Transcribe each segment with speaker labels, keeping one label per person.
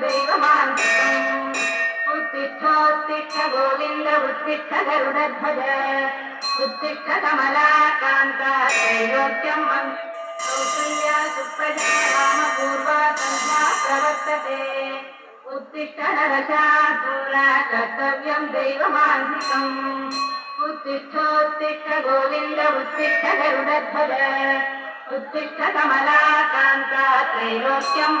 Speaker 1: தெய்வமாம் உத்திஷ்டோத்திஷ்ட Govind உத்திஷ்ட கருடத்வஜ உத்திஷ்ட Kamala Kantha யோக்கியம் Kausalya Supraja ராமபூர்வா Sandhya பிரவர்த்ததே உத்திஷ்ட நரசாத்தூல கர்த்தவியம் தெய்வமாந்திகம் உத்திஷ்டோத்திஷ்ட Govind உத்திஷ்ட கருடத்வஜ உத்திஷ்ட Kamala Kantha त्रैलोक्यम्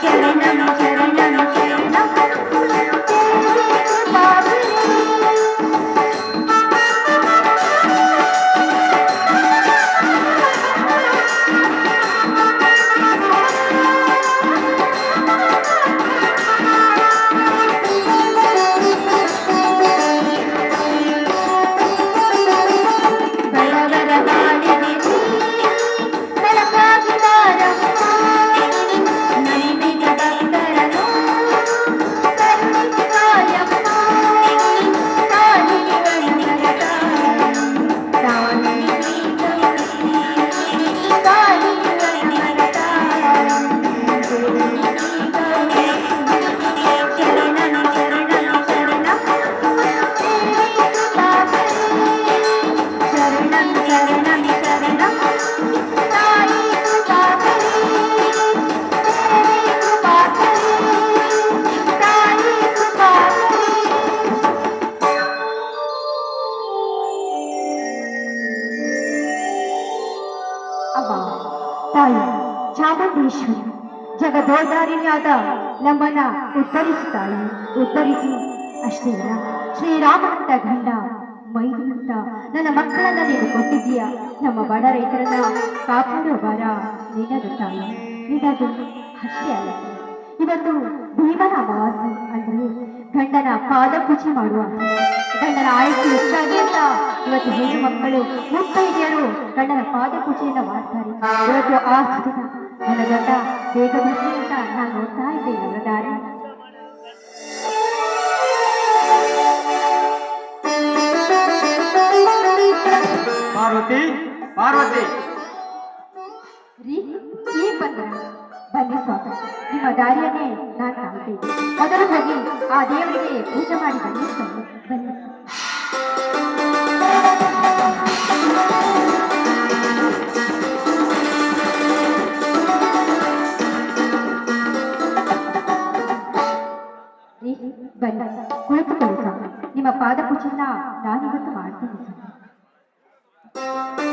Speaker 1: Thank you. ಉತ್ತರಿಸಿ ಉದ್ಧರಿಸಿ ಅಷ್ಟೇ ಅಲ್ಲ ಶ್ರೀರಾಮನಂತ ಗಂಡ ಮೈದುನಂತ ನನ್ನ ಮಕ್ಕಳನ್ನ ನೀನು ಕೊಟ್ಟಿದ್ದೀಯ? ನಮ್ಮ ಬಡ ರೈತರನ್ನ ಕಾಪಾಡೋ ಬರ ನಿನ್ನದು ತಾಯಿ ಅಷ್ಟೇ ಅಲ್ಲ. ಇವತ್ತು ಭೀಮನ ಅಮಾವಾಸ್ಯೆ ಅಂದ್ರೆ ಗಂಡನ ಪಾದ ಪೂಜೆ ಮಾಡುವ ಗಂಡನ ಆಯಸ್ಸು ಹೆಚ್ಚಾಗಿ ಅಂತ ಇವತ್ತು ಹೆಣ್ಣು ಮಕ್ಕಳು ಮುತ್ತೈದೆಯರು ಗಂಡನ ಪಾದ ಪೂಜೆಯನ್ನ ಮಾಡ್ತಾರೆ. ಇವತ್ತು ಆ ನನ್ನ ಗಂಡ ಬೇಗ ಬರ್ತೀನಿ ಅಂತ ನಾನು ನೋಡ್ತಾ ಇದ್ದೆ ಅವರ ದಾರಿ.
Speaker 2: ಪಾರ್ವತಿ ಪಾರ್ವತಿ
Speaker 1: ರೀ ಈ ಬಂದ್ರ ಬನ್ನಿ ಸ್ವಾಮಿ ನಿಮ್ಮ ದಾರಿಯನ್ನೇ ನಾನು ಕಾಣ್ತೇನೆ ಮೊದಲು ಹೋಗಿ ಆ ದೇವರಿಗೆ ಪೂಜೆ ಮಾಡಿ ಬನ್ನಿ ಸ್ವಾಮಿ. ಬನ್ನಿ. ರೀ, ಬನ್ನಿ. ಕುಳಿತುಕೊಳ್ಳಿ ಸ್ವಾಮಿ. ನಿಮ್ಮ ಪಾದ ಪೂಜೆಯನ್ನ ನಾನಿವತ್ತು ಮಾಡ್ತೇನೆ ಸ್ವಾಮಿ.
Speaker 2: Música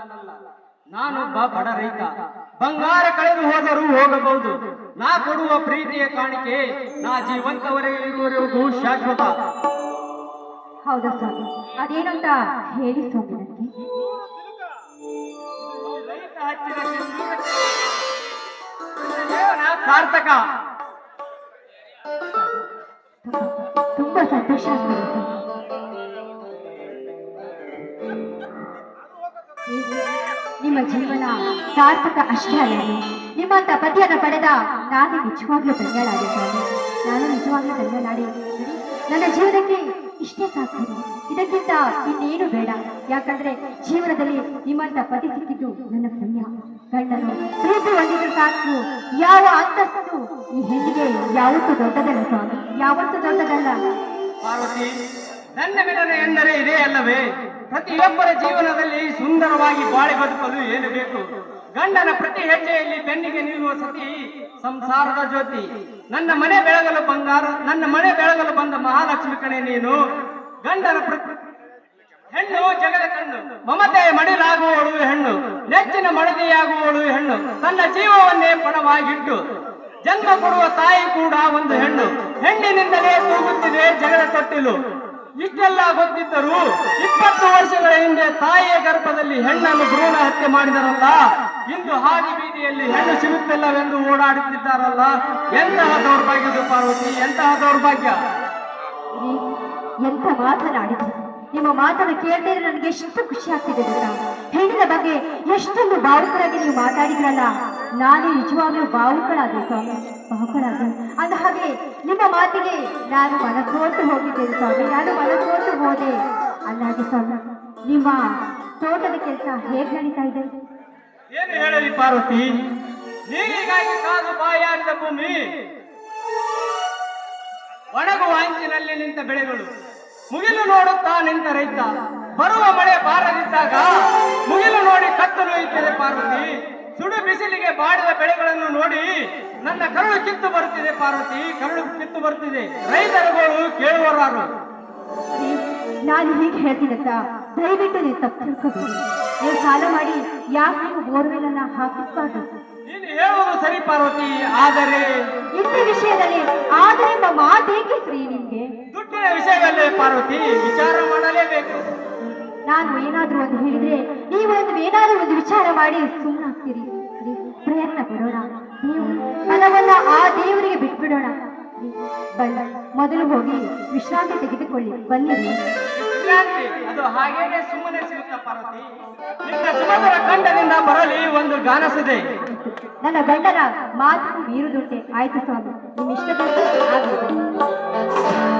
Speaker 2: ನಾನೊಬ್ಬ ಬಡ ರೈತ. ಬಂಗಾರ ಕಳೆದು ಹೋದರೂ ಹೋಗಬಹುದು. ನಾ ಕೊಡುವ ಪ್ರೀತಿಯ ಕಾಣಿಕೆ ನಾ ಜೀವಂತವರೆಗೆ ಇರುವವರೆಗೂ ಶಾಶ್ವತ.
Speaker 1: ಹೌದಾ ಸ್ವಾಮಿ? ಅದೇನಂತ ಹೇಳಿ ಸ್ವಾಮಿ ನನಗೆ?
Speaker 2: ರೈತ ಹಚ್ಚಿದ ಸಿಂಧೂರಕ್ಕೆ ಜೀವನ ಸಾರ್ಥಕ.
Speaker 1: ತುಂಬಾ- ತುಂಬಾ ಸಂತೋಷ ಆಗ್ತದೆ ನಿಮ್ಮ ಜೀವನ ಸಾರ್ಥಕ ಅಷ್ಟೇ ಅಲ್ಲ ನಿಮ್ಮಂತ ಪತಿಯನ್ನು ಪಡೆದ ನಾನು ನಿಜವಾಗ್ಲೂ ಸ್ವಾಮಿ ನಾನು ನಿಜವಾಗ್ಲೂ ಧನ್ಯಳಾದೆ ಬಿಡಿ, ನನ್ನ ಜೀವನಕ್ಕೆ ಇಷ್ಟೇ ಸಾಕು. ಇದಕ್ಕಿಂತ ಇನ್ನೇನು ಬೇಡ. ಯಾಕಂದ್ರೆ ಜೀವನದಲ್ಲಿ ನಿಮ್ಮಂತ ಪತಿ ಸಿಕ್ಕಿದ್ದು ನನ್ನ ಪುಣ್ಯ. ಗಂಡನು ಪ್ರೀತಿ ಹೊಂದಿದ್ರು ಸಾಕು. ಯಾವ ಅಂತಸ್ತು ಈ ಹೆಣ್ಣಿಗೆ ಯಾವತ್ತೂ ದೊಡ್ಡದಲ್ಲ ಸ್ವಾಮಿ. ಯಾವತ್ತೂ ದೊಡ್ಡದಲ್ಲ.
Speaker 2: ಪಾರ್ವತಿ ನನ್ನ ಎಂದರೆ ಇದೇ ಅಲ್ಲವೇ? ಪ್ರತಿಯೊಬ್ಬರ ಜೀವನದಲ್ಲಿ ಸುಂದರವಾಗಿ ಬಾಳಿ ಬದುಕಲು ಏನು ಬೇಕು? ಗಂಡನ ಪ್ರತಿ ಹೆಜ್ಜೆಯಲ್ಲಿ ಬೆನ್ನಿಗೆ ನಿಲ್ಲುವ ಸತಿ ಸಂಸಾರದ ಜ್ಯೋತಿ. ನನ್ನ ಮನೆ ಬೆಳಗಲು ಬಂಗಾರ, ನನ್ನ ಮನೆ ಬೆಳಗಲು ಬಂದ ಮಹಾಲಕ್ಷ್ಮಿ ಕಣೆ ನೀನು. ಗಂಡನ ಪ್ರತಿ ಹೆಣ್ಣು ಜಗದ ಕಣ್ಣು. ಮಮತೆಯ ಮಡಿಲಾಗುವವಳು ಹೆಣ್ಣು. ನೆಚ್ಚಿನ ಮಡದಿಯಾಗುವವಳು ಹೆಣ್ಣು. ತನ್ನ ಜೀವವನ್ನೇ ಪಣವಾಗಿಟ್ಟು ಜನ್ಮ ಕೊಡುವ ತಾಯಿ ಕೂಡ ಒಂದು ಹೆಣ್ಣು. ಹೆಣ್ಣಿನಿಂದಲೇ ತೂಗುತ್ತಿದೆ ಜಗದ ತೊಟ್ಟಿಲು. ಇಷ್ಟೆಲ್ಲ ಗೊತ್ತಿದ್ದರೂ ಇಪ್ಪತ್ತು ವರ್ಷಗಳ ಹಿಂದೆ ತಾಯಿಯ ಗರ್ಭದಲ್ಲಿ ಹೆಣ್ಣನ್ನು ಭ್ರೂಣ ಹತ್ಯೆ ಮಾಡಿದರಲ್ಲ? ಇಂದು ಹಾದಿ ಬೀದಿಯಲ್ಲಿ ಹೆಣ್ಣು ಸಿಗುತ್ತಿಲ್ಲವೆಂದು ಓಡಾಡುತ್ತಿದ್ದಾರಲ್ಲ? ಎಂತಹ ದೌರ್ಭಾಗ್ಯದು ಪಾರ್ವತಿ ಎಂತಹ ದೌರ್ಭಾಗ್ಯ?
Speaker 1: ಎಂತ ಮಾತನಾಡಿದ್ರು? ನಿಮ್ಮ ಮಾತನ್ನು ಕೇಳಿದ್ರೆ ನನಗೆ ಎಷ್ಟು ಖುಷಿ ಆಗ್ತಿದೆ ಗೊತ್ತಾ? ಹೆಣ್ಣಿನ ಬಗ್ಗೆ ಎಷ್ಟೊಂದು ಭಾವುಕರಾಗಿ ನೀವು ಮಾತಾಡಿದ್ರಲ್ಲ? ನಾನು ನಿಜವಾಗ್ಲೂ ಭಾವುಕಳಾದೆ ಸ್ವಾಮಿ, ಭಾವುಕಳಾದೆ. ಅಂದ ಹಾಗೆ ನಿಮ್ಮ ಮಾತಿಗೆ ನಾನು ಮನಸೋತು ಹೋಗಿದ್ದೇನೆ ಸ್ವಾಮಿ, ನಾನು ಮನಸೋತು ಹೋದೆ. ಅಲ್ಲಾಗೆ ಸ್ವಾಮಿ, ನಿಮ್ಮ ತೋಟದ ಕೆಲಸ ಹೇಗೆ ನಡೀತಾ ಇದೆ?
Speaker 2: ಏನು ಹೇಳಲಿ ಪಾರ್ವತಿ? ನೀರಿಗಾಗಿ ಕಾದು ಬಾಯಾರಿದ ಭೂಮಿ, ಒಣಗುವ ಅಂಚಿನಲ್ಲಿ ನಿಂತ ಬೆಳೆಗಳು. ಮುಗಿಲು ನೋಡುತ್ತಾ ನಿಂತ ರೈತ ಬರುವ ಮಳೆ ಬಾರದಿದ್ದಾಗ ಮುಗಿಲು ನೋಡಿ ಕತ್ತಲು ಇದ್ದರೆ ಪಾರ್ವತಿ. ಸುಡು ಬಿಸಿಲಿಗೆ ಬಾಡಿದ ಬೆಳೆಗಳನ್ನು ನೋಡಿ ನನ್ನ ಕರುಳು ಕಿತ್ತು ಬರುತ್ತಿದೆ ಪಾರ್ವತಿ. ಕರುಳು ಕಿತ್ತು ಬರುತ್ತಿದೆ. ರೈತರುಗಳು ಕೇಳುವರಾರು
Speaker 1: ನಾನು ಹೀಗೆ ಹೇಳ್ತೀನಂತ ದಯವಿಟ್ಟು ನೀವು ತಪ್ಪು ನೀವು ಸಾಲ ಮಾಡಿ ಯಾಕೆ ನೀವು ಬೋರ್ವೆಲ್ ಅನ್ನ ಹಾಕಿಸ್ಬಾರ್ದು
Speaker 2: ನೀನು ಹೇಳುವುದು ಸರಿ ಪಾರ್ವತಿ ಆದರೆ
Speaker 1: ಇಂಥ ವಿಷಯದಲ್ಲಿ ಆದರೆ ಎಂಬ ಮಾತೇಕೆ ಶ್ರೀ ನಿಮ್ಗೆ?
Speaker 2: ದುಡ್ಡಿನ ವಿಷಯವಲ್ಲೇ ಪಾರ್ವತಿ ವಿಚಾರ ಮಾಡಲೇಬೇಕು.
Speaker 1: ನಾನು ಏನಾದ್ರೂ ಒಂದು ಹೇಳಿದ್ರೆ ನೀವು ಒಂದು ಏನಾದ್ರೂ ಒಂದು ವಿಚಾರ ಮಾಡಿ ಸುಮ್ಮನಾಗ್ತೀರಿ ಪ್ರಯತ್ನ ಪಡೋಣ. ನೀವು ಫಲವನ್ನ ಆ ದೇವರಿಗೆ ಬಿಟ್ಬಿಡೋಣ. ಬನ್ನಿ. ಮೊದಲು ಹೋಗಿ ವಿಶ್ರಾಂತಿ ತೆಗೆದುಕೊಳ್ಳಿ. ಬನ್ನಿ.
Speaker 2: ಅದು ಹಾಗೇನೆ ಸುಮ್ಮನೆ ಸಿಗುತ್ತ ಪಾರ್ವತಿ. ನಿನ್ನ ಸುಮಧುರ ಕಂಠದಿಂದ ಬರಲಿ ಒಂದು ಗಾನಸಿದೆ.
Speaker 1: ನನ್ನ ಗಂಡನ ಮಾತು ಮೀರುದುಂಟೆ. ಆಯ್ತು ಸ್ವಾಮಿ. ನಿಮ್ಮ ಇಷ್ಟದಂತೆ ಆಗಲಿ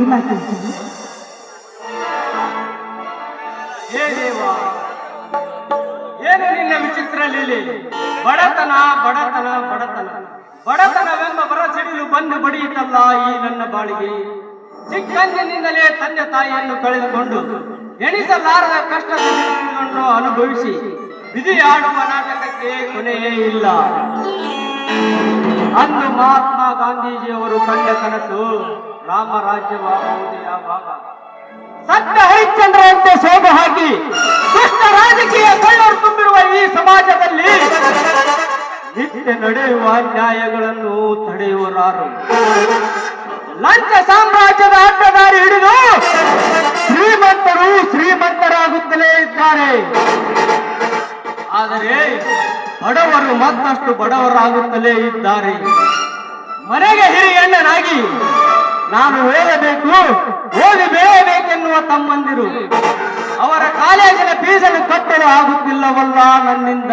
Speaker 1: ರೆಡಿ ಮಾಡ್ಕೊಳ್ತೀನಿ
Speaker 2: ಹೇ ದೇವ ಏನು ನಿನ್ನ ವಿಚಿತ್ರ ಲೀಲೆ ಬಡತನ ಬಡತನ ಬಡತನ. ಬಡತನವೆಂಬ ಬರ ಸಿಡಿಲು ಬಂದು ಬಡಿಯಿತಲ್ಲ ಈ ನನ್ನ ಬಾಳಿಗೆ. ಚಿಕ್ಕಂದಿನಿಂದಲೇ ತಂದೆ ತಾಯಿಯನ್ನು ಕಳೆದುಕೊಂಡು ಎಣಿಸಲಾರದ ಕಷ್ಟವನ್ನು ಅನುಭವಿಸಿ ವಿಧಿ ಆಡುವ ನಾಟಕಕ್ಕೆ ಕೊನೆಯೇ ಇಲ್ಲ. ಅಂದು ಮಹಾತ್ಮ ಗಾಂಧೀಜಿಯವರು ಕಂಡ ಕನಸು ರಾಮರಾಜ್ಯವಾಗುವುದೇ ಯಾವಾಗ ಸತ್ಯ ಹರಿಶ್ಚಂದ್ರಂತೆ ಶೋಭೆ ಹಾಕಿ ಕೃಷ್ಣ ರಾಜಕೀಯ ಕಳ್ಳರು ತುಂಬಿರುವ ಈ ಸಮಾಜದಲ್ಲಿ ನಿತ್ಯ ನಡೆಯುವ ನ್ಯಾಯಗಳನ್ನು ತಡೆಯುವರಾರು. ಲಂಚ ಸಾಮ್ರಾಜ್ಯದ ಅಡ್ಡದಾರಿ ಹಿಡಿದು ಶ್ರೀಮಂತರು ಶ್ರೀಮಂತರಾಗುತ್ತಲೇ ಇದ್ದಾರೆ. ಆದರೆ ಬಡವರು ಮತ್ತಷ್ಟು ಬಡವರಾಗುತ್ತಲೇ ಇದ್ದಾರೆ. ಮನೆಗೆ ಹಿರಿಯಣ್ಣನಾಗಿ ನಾನು ಹೇಳಬೇಕು ಓದಿ ಬೇಯಬೇಕೆನ್ನುವ ತಮ್ಮಂದಿರು. ಅವರ ಕಾಲೇಜಿನ ಫೀಸನ್ನು ಕಟ್ಟಲು ಆಗುತ್ತಿಲ್ಲವಲ್ಲ ನನ್ನಿಂದ.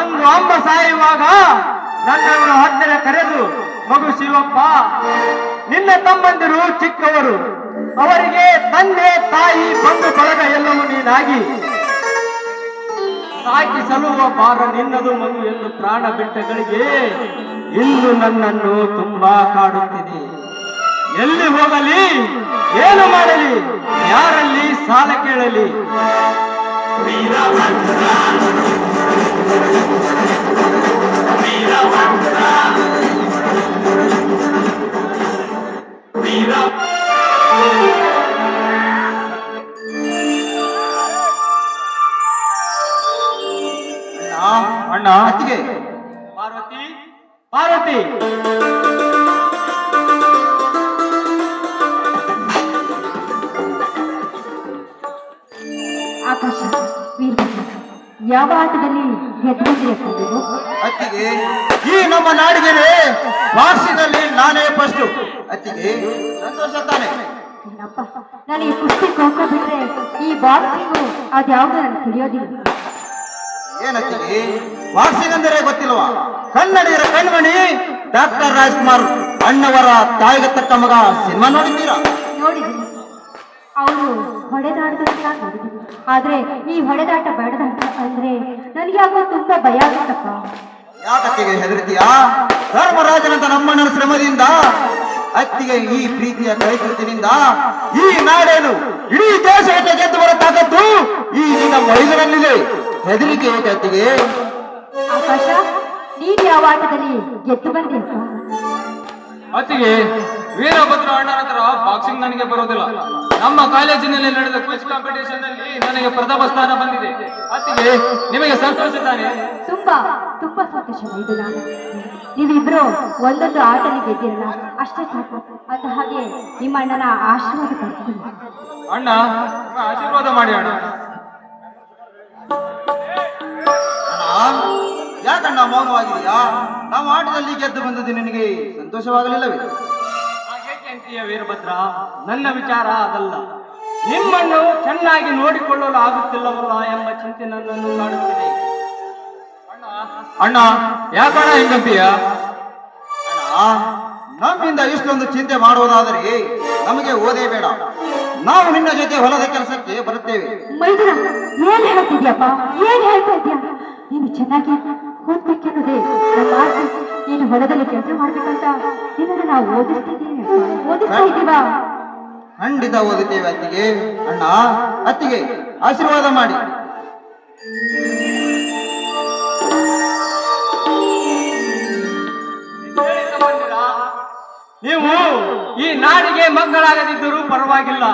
Speaker 2: ಅಂದು ಅಮ್ಮ ಸಾಯುವಾಗ ನನ್ನನ್ನು ಹತ್ತಿರ ಕರೆದು, ಮಗು ಶಿವಪ್ಪ, ನಿನ್ನ ತಮ್ಮಂದಿರು ಚಿಕ್ಕವರು. ಅವರಿಗೆ ತಂದೆ, ತಾಯಿ ಬಂದು ಬಳಗ ಎಲ್ಲವೂ ನೀನಾಗಿ. ಸಾಕಿ ಸಲುವ ಬಾರ ನಿನ್ನದು ಮಗು ಎಂದು ಪ್ರಾಣ ಬಿಟ್ಟಗಳಿಗೆ ಇಂದು ನನ್ನನ್ನು ತುಂಬಾ ಕಾಡುತ್ತಿದೆ. ಎಲ್ಲಿ ಹೋಗಲಿ, ಏನು ಮಾಡಲಿ, ಯಾರಲ್ಲಿ ಸಾಲ ಕೇಳಲಿ? ಅಣ್ಣ ಅತ್ತಿಗೆ
Speaker 3: ಈ ನಮ್ಮ ನಾಡಿಗೆ ವಾರ್ಷಿಕದಲ್ಲಿ ನಾನೇ ಫಸ್ಟ್ ಅತ್ತಿಗೆ ಸಂತೋಷ ತಾನೆ.
Speaker 1: ನಾನು ಈ ಕುಸ್ತಿ ಕೋಕೋ ಬಿಟ್ರೆ ಈ ಬಾಕ್ಸಿಂಗು ಅದ್ಯಾವ್ದು ನನಗೆ ತಿಳಿಯೋದಿಲ್ಲ.
Speaker 3: ಏನತ್ತಿಗೆ? ಬಾಕ್ಸಿಂಗ್ ಅಂದರೆ ಗೊತ್ತಿಲ್ವಾ? ಕನ್ನಡಿಗರ ಕಣ್ಮಣಿ ಡಾಕ್ಟರ್ ರಾಜ್ಕುಮಾರ್ ಅಣ್ಣವರ ತಾಯಿಗೆ ತಕ್ಕ ಮಗ ಸಿನಿಮಾ ನೋಡಿದ್ದೀರಾ?
Speaker 1: ನೋಡಿದ್ದೀನಿ. ಅವರು ಹೊಡೆದಾಡದಂತ ನೋಡಿದ್ದೀನಿ. ಆದ್ರೆ ಈ ಹೊಡೆದಾಟ ಬೇಡದಂತ ಅಂದ್ರೆ ನನಗೆ ಆಗೋ ತುಂಬಾ ಭಯ ಆಗುತ್ತಪ್ಪ.
Speaker 3: ಯಾಕತ್ತಿಗೆ ಹೆದರ್ತೀಯಾ? ಧರ್ಮರಾಜನಂತ ನಮ್ಮಣ್ಣನ ಶ್ರಮದಿಂದ ಅತ್ತಿಗೆ ಈ ಪ್ರೀತಿಯ ಕೈಕೃತಿನಿಂದ ಈ ನಾಡೇನು ಇಡೀ ದೇಶಕ್ಕೆ ಗೆದ್ದು ಬರತಕ್ಕದ್ದು ತಾಕತ್ತು ಈ ನಿನ್ನ ಮೈದನಲ್ಲಿದೆ ಹೆದರಿಕೆ ಏಕೆ ಅತ್ತಿಗೆ?
Speaker 1: ಆಕಾಶ ನೀನು ಯಾವ ಆಟದಲ್ಲಿ ಗೆದ್ದು
Speaker 4: ಅತ್ತಿಗೆ ವೀರಭದ್ರ ಅಣ್ಣನ ಹತ್ರ ಬಾಕ್ಸಿಂಗ್ ನನಗೆ ಬರೋದಿಲ್ಲ. ನಮ್ಮ ಕಾಲೇಜಿನಲ್ಲಿ ನಡೆದ ಕ್ವಿಜ್ ಕಾಂಪಿಟೇಷನ್ನಲ್ಲಿ ನನಗೆ ಪ್ರಥಮ ಸ್ಥಾನ ಬಂದಿದೆ. ಅತ್ತಿಗೆ ನಿಮಗೆ ಸಂತೋಷ ತಾನೆ?
Speaker 1: ತುಂಬಾ ತುಂಬಾ ಸಂತೋಷ ಇದು ನಾನು. ನೀವಿಬ್ರು ಒಂದೊಂದು ಆಟದಲ್ಲಿ ಗೆದ್ದಿರಲ್ಲ ಅಷ್ಟೇ ಸಾಕು. ಅಂತ ಹಾಗೆ ನಿಮ್ಮ ಅಣ್ಣನ ಆಶೀರ್ವಾದ ಪಡ್ತೀನಿ
Speaker 4: ಅಣ್ಣ ಆಶೀರ್ವಾದ ಮಾಡಿ ಅಣ್ಣ,
Speaker 3: ಯಾಕಣ್ಣ ಮೌನವಾಗಿದೆಯಾ ನಾವು ಆಟದಲ್ಲಿ ಗೆದ್ದು ಬಂದದ್ದು ನಿನಗೆ ಸಂತೋಷವಾಗಲಿಲ್ಲವೇ?
Speaker 2: ಹಾಗೇಕೆ ಅಂತೀಯ ವೀರಭದ್ರ, ನನ್ನ ವಿಚಾರ ಅದಲ್ಲ. ನಿಮ್ಮನ್ನು ಚೆನ್ನಾಗಿ ನೋಡಿಕೊಳ್ಳಲು ಆಗುತ್ತಿಲ್ಲವಲ್ಲ ಎಂಬ ಚಿಂತೆ ನನ್ನನ್ನು ಮಾಡುತ್ತಿದೆ
Speaker 4: ಅಣ್ಣ ಯಾಕಣ್ಣ ಹಿಂಗಂತೀಯ?
Speaker 3: ನಮ್ಮಿಂದ ಇಷ್ಟೊಂದು ಚಿಂತೆ ಮಾಡುವುದಾದರೆ ನಮಗೆ ಓದೇ ಬೇಡ. ನಾವು ನಿನ್ನ ಜೊತೆ ಹೊಲದ ಕೆಲಸಕ್ಕೆ ಬರುತ್ತೇವೆ.
Speaker 1: ಏನ್ ಹೇಳ್ತಿದ್ಯಪ್ಪ ಏನ್ ಹೇಳ್ತಾ ಇದ್ಯಾ? ನೀನು ಚೆನ್ನಾಗಿ ಓದ್ಬೇಕೆನ್ನೋದೇ ನಮ್ಮ ಆಸೆ ನೀನು ಹೊಲದಲ್ಲಿ ಕೆಲಸ ಮಾಡ್ಬೇಕಂತ ನಿನ್ನನ್ನು ನಾವು ಓದಿಸ್ತಿದ್ದೀವಿ. ಓದಿಸ್ತಾ ಇದ್ದೀವಾ?
Speaker 3: ಖಂಡಿತ ಓದುತ್ತೇವೆ ಅತ್ತಿಗೆ. ಅಣ್ಣ ಅತ್ತಿಗೆ ಆಶೀರ್ವಾದ ಮಾಡಿ.
Speaker 2: ನೀವು ಈ ನಾಡಿಗೆ ಮಕ್ಕಳಾಗದಿದ್ದರೂ ಪರವಾಗಿಲ್ಲ.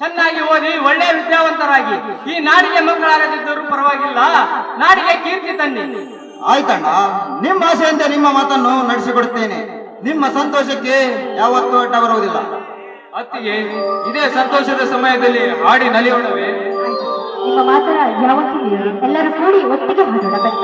Speaker 2: ಚೆನ್ನಾಗಿ ಓದಿ ಒಳ್ಳೆಯ ವಿದ್ಯಾವಂತರಾಗಿ. ಈ ನಾಡಿಗೆ ಮಕ್ಕಳಾಗದಿದ್ದರೂ ಪರವಾಗಿಲ್ಲ. ನಾಡಿಗೆ ಕೀರ್ತಿ ತನ್ನಿ.
Speaker 3: ಆಯ್ತಣ್ಣ ನಿಮ್ಮ ಆಸೆಯಂತೆ ನಿಮ್ಮ ಮಾತನ್ನು ನಡೆಸಿಕೊಡುತ್ತೇನೆ. ನಿಮ್ಮ ಸಂತೋಷಕ್ಕೆ ಯಾವತ್ತೂ ಅಡ್ಡ ಬರುವುದಿಲ್ಲ.
Speaker 4: ಅತ್ತಿಗೆ ಇದೇ ಸಂತೋಷದ ಸಮಯದಲ್ಲಿ ಹಾಡಿ ನಲಿಯೋಣವೇ.
Speaker 1: ನಿಮ್ಮ ಮಾತ್ರ ಯಾವತ್ತೂ ಎಲ್ಲರೂ ಕೂಡಿ ಒಟ್ಟಿಗೆ ಮಾಡೋಣ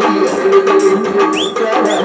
Speaker 1: ಬನ್ನಿ
Speaker 4: ಆಯ್ತು.